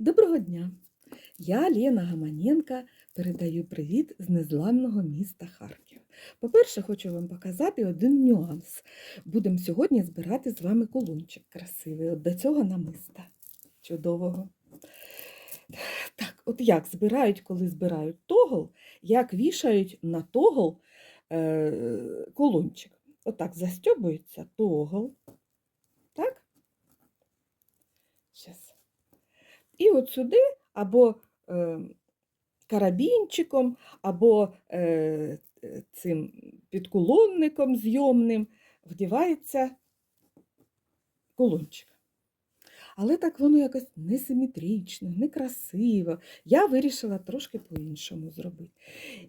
Доброго дня! Я Лена Гаманенка передаю привіт з незламного міста Харків. По-перше, хочу вам показати один нюанс. Будемо сьогодні збирати з вами колончик красивий, от до цього намиста чудового. Так, от як збирають, коли збирають тогол, як вішають на тогол е, колончик. Отак застьобується тогол. Так? Щас. І от сюди або е, карабінчиком, або е, цим підколонником зйомним вдівається колончик. Але так воно якось несиметрично, некрасиво. Я вирішила трошки по-іншому зробити.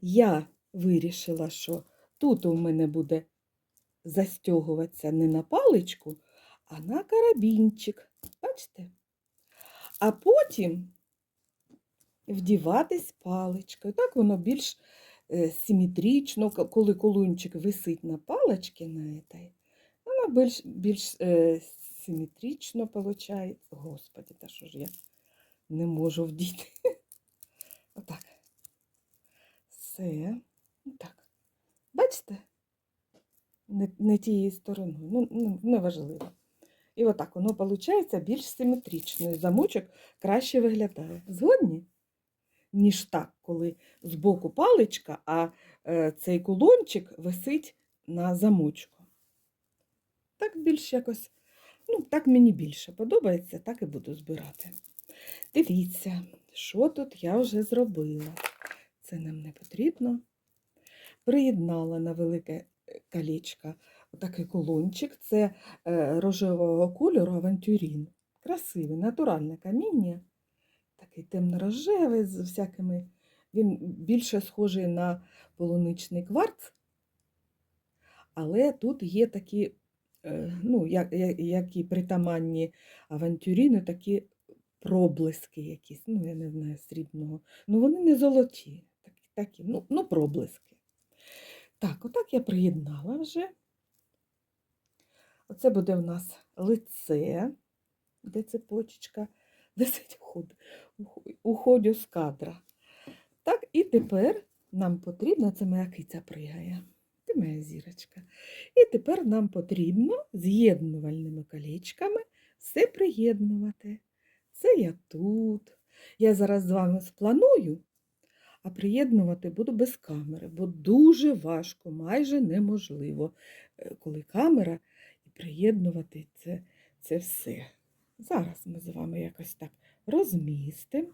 Я вирішила, що тут у мене буде застягуватися не на паличку, а на карабінчик. Бачите? А потім вдіватись паличкою. Так воно більш е, симетрично, коли колунчик висить на паличці на этой, воно більш, більш е, симетрично виходить. Господи, та що ж я не можу вдіти. Отак. Все. Так. Бачите? Не, не тією стороною. Ну, ну, неважливо. І отак воно виходить більш симетрично. І замочок краще виглядає. Згодні? Ніж так, коли збоку паличка, а е, цей кулончик висить на замочку. Так більш якось, ну, так мені більше подобається, так і буду збирати. Дивіться, що тут я вже зробила. Це нам не потрібно. Приєднала на велике е, колечко отакий кулончик. Це е, рожевого кольору авантюрін. Красивий, натуральне каміння. Такий темно-рожевий з всякими. Він більше схожий на полуничний кварц, але тут є такі, е, ну, як, які притаманні авантюріну, такі проблиски якісь, ну, я не знаю, срібного. Ну, вони не золоті, такі, такі ну, ну, проблиски. Так, отак я приєднала вже. Оце буде в нас лице, де цепочечка уход, уходю з кадра. Так, і тепер нам потрібно, це моя киця пригає, це моя зірочка. І тепер нам потрібно з'єднувальними колечками все приєднувати. Це я тут. Я зараз з вами спланую, а приєднувати буду без камери, бо дуже важко, майже неможливо, е, коли камера приєднувати це, це все. Зараз ми з вами якось так розмістимо.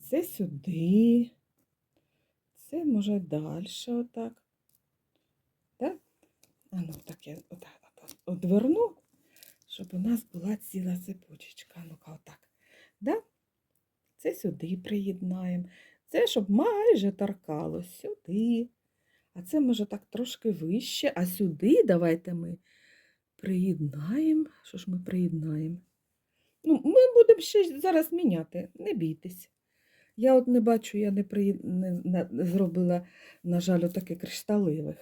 Це сюди. Це може далі отак. Так? А ну, так я отак от- одверну, щоб у нас була ціла цепочечка. Ну-ка, отак. Да? Це сюди приєднаємо. Це щоб майже торкалось сюди. А це може так трошки вище. А сюди давайте ми приєднаємо. Що ж ми приєднаємо? Ну, ми будемо ще зараз міняти, не бійтесь. Я от не бачу, я не, при... не, не зробила, на жаль, таке кришталевих.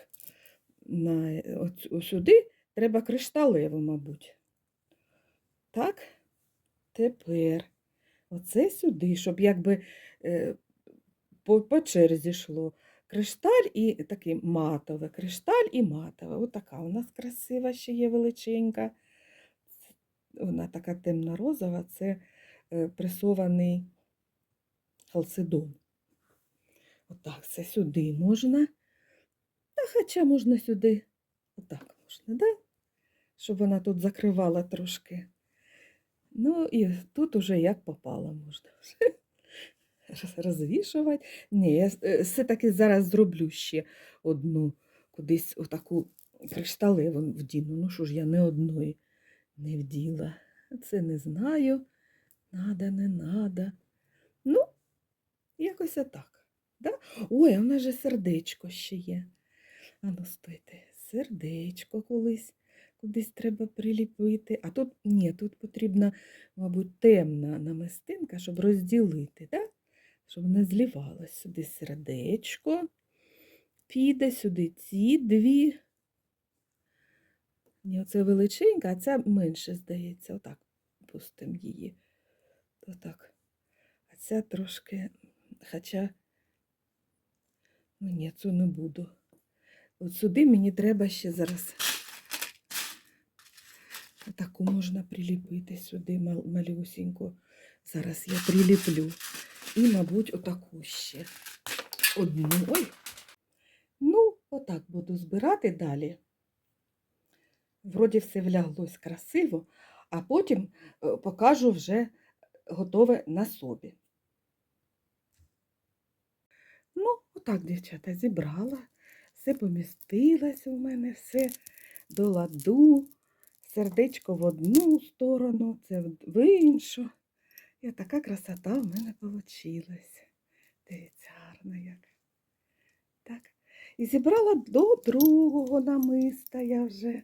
На... От, сюди треба кришталево, мабуть. Так, тепер оце сюди, щоб якби е, по, по черзі йшло. Кришталь і такий матове, кришталь і матове. Отака у нас красива ще є величенька. Вона така темно-розова, це е, пресований халцедон. Отак, це сюди можна. Та хоча можна сюди, отак можна, да? щоб вона тут закривала трошки. Ну і тут уже як попало можна вже розвішувати. Ні, я е, все-таки зараз зроблю ще одну кудись отаку кришталеву вдіну. Ну що ж, я не одної не вділа. Це не знаю. Надо, не надо. Ну, якось отак. Да? Ой, а в нас же сердечко ще є. Ану, стойте, сердечко колись кудись треба приліпити. А тут ні, тут потрібна, мабуть, темна намистинка, щоб розділити, да? Щоб не злівалось сюди сердечко. Піде сюди ці дві. Ні, оце величенька, а ця менше, здається. Отак пустимо її. Отак. А ця трошки, хоча, ну ні, цю не буду. От сюди мені треба ще зараз. Таку можна приліпити сюди мал- малюсіньку. Зараз я приліплю. І, мабуть, отаку ще одну. Ой. Ну, отак буду збирати далі. Вроді все вляглось красиво, а потім е, покажу вже готове на собі. Ну, отак, дівчата, зібрала, все помістилось у мене, все до ладу, сердечко в одну сторону, це в- в іншу. І така красота в мене вийшла. Дивіться, гарно як. Так. І зібрала до другого намиста я вже.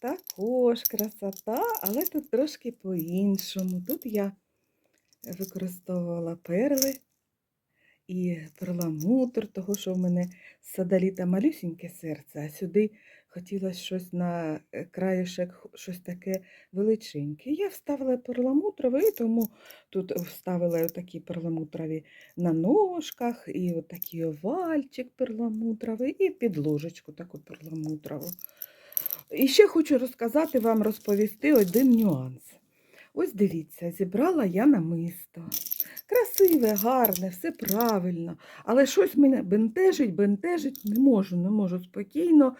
Також красота, але тут трошки по-іншому. Тут я використовувала перли і перламутр, того, що в мене садаліта малюсіньке серце, а сюди хотілося щось на е, краєшок, щось таке величеньке. Я вставила перламутровий, тому тут вставила такі перламутрові на ножках, і отакий овальчик перламутровий, і підложечку таку перламутрову. І ще хочу розказати вам, розповісти один нюанс. Ось дивіться, зібрала я намисто. Красиве, гарне, все правильно. Але щось мене бентежить, бентежить, не можу, не можу спокійно.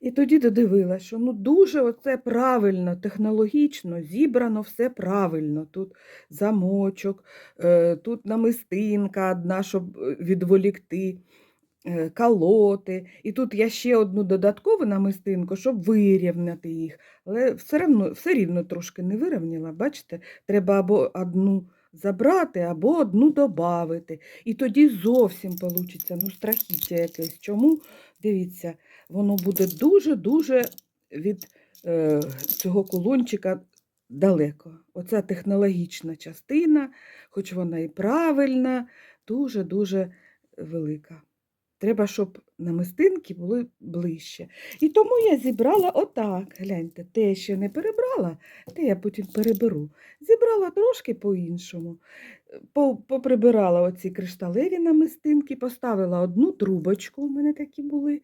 І тоді додивилася, що ну дуже оце правильно, технологічно, зібрано все правильно. Тут замочок, е, тут намистинка одна, щоб е, відволікти е, колоти. І тут я ще одну додаткову намистинку, щоб вирівняти їх. Але все рівно, все рівно трошки не вирівняла. Бачите, треба або одну забрати, або одну додати. І тоді зовсім вийде ну, страхіття якесь. Чому? Дивіться, воно буде дуже-дуже від е, цього колончика далеко. Оця технологічна частина, хоч вона і правильна, дуже-дуже велика. Треба, щоб намистинки були ближче. І тому я зібрала отак. Гляньте, те я ще не перебрала, те я потім переберу. Зібрала трошки по-іншому. Поприбирала оці кришталеві намистинки, поставила одну трубочку, у мене такі були.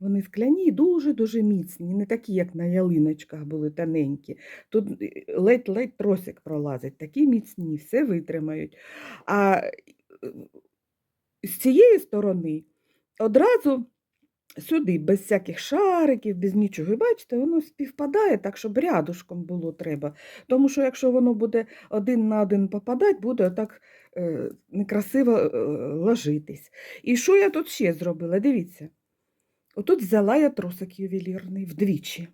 Вони скляні дуже-дуже міцні, не такі, як на ялиночках були тоненькі. Тут е, ледь-ледь тросик пролазить, такі міцні, все витримають. А е, з цієї сторони одразу сюди, без всяких шариків, без нічого. І бачите, воно співпадає так, щоб рядушком було треба. Тому що якщо воно буде один на один попадати, буде так е, некрасиво е, ложитись. І що я тут ще зробила? Дивіться. Отут взяла я тросик ювелірний вдвічі.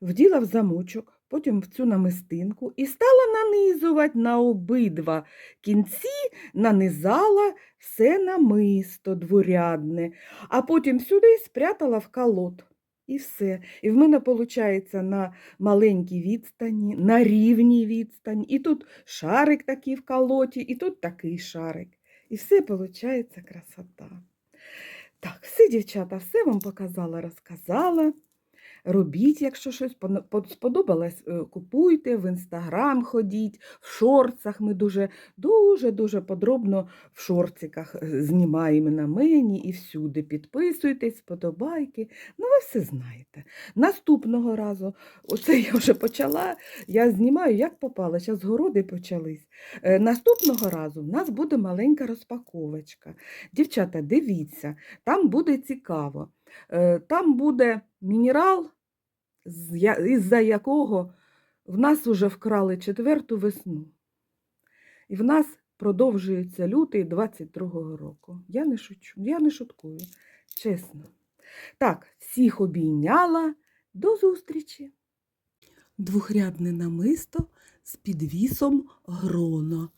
Вділа в замочок, потім в цю намистинку і стала нанизувати на обидва кінці, нанизала все намисто дворядне, а потім сюди спрятала в колод. І все. І в мене виходить на маленькій відстані, на рівній відстані. І тут шарик такий в колоті, і тут такий шарик. І все виходить красота. Так, все, дівчата, все вам показала, розказала. Робіть, якщо щось сподобалось, е, купуйте, в інстаграм ходіть, в шорцах. Ми дуже дуже дуже подробно в шорциках е, знімаємо на мені і всюди. Підписуйтесь, вподобайки. Ну, ви все знаєте. Наступного разу, оце я вже почала, я знімаю, як попало. Зараз городи почались. Е, Наступного разу в нас буде маленька розпаковочка. Дівчата, дивіться, там буде цікаво. Там буде мінерал, із-за якого в нас вже вкрали четверту весну. І в нас продовжується лютий 22-го року. Я не шучу, я не шуткую, чесно. Так, всіх обійняла. До зустрічі! Двохрядне намисто з підвісом грона,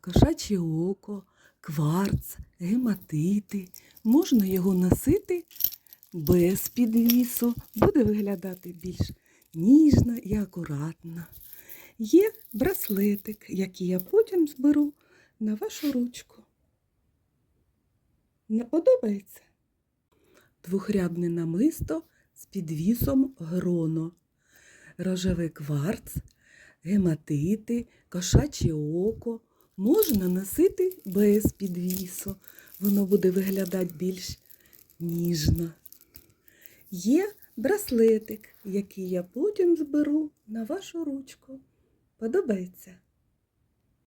кошаче око, кварц, гематити. Можна його носити без підвісу, буде виглядати більш ніжно і акуратно. Є браслетик, який я потім зберу на вашу ручку. Не подобається? Двохрядне намисто з підвісом гроно, рожевий кварц, гематити, кошаче око, можна носити без підвісу. Воно буде виглядати більш ніжно. Є браслетик, який я потім зберу на вашу ручку. Подобається?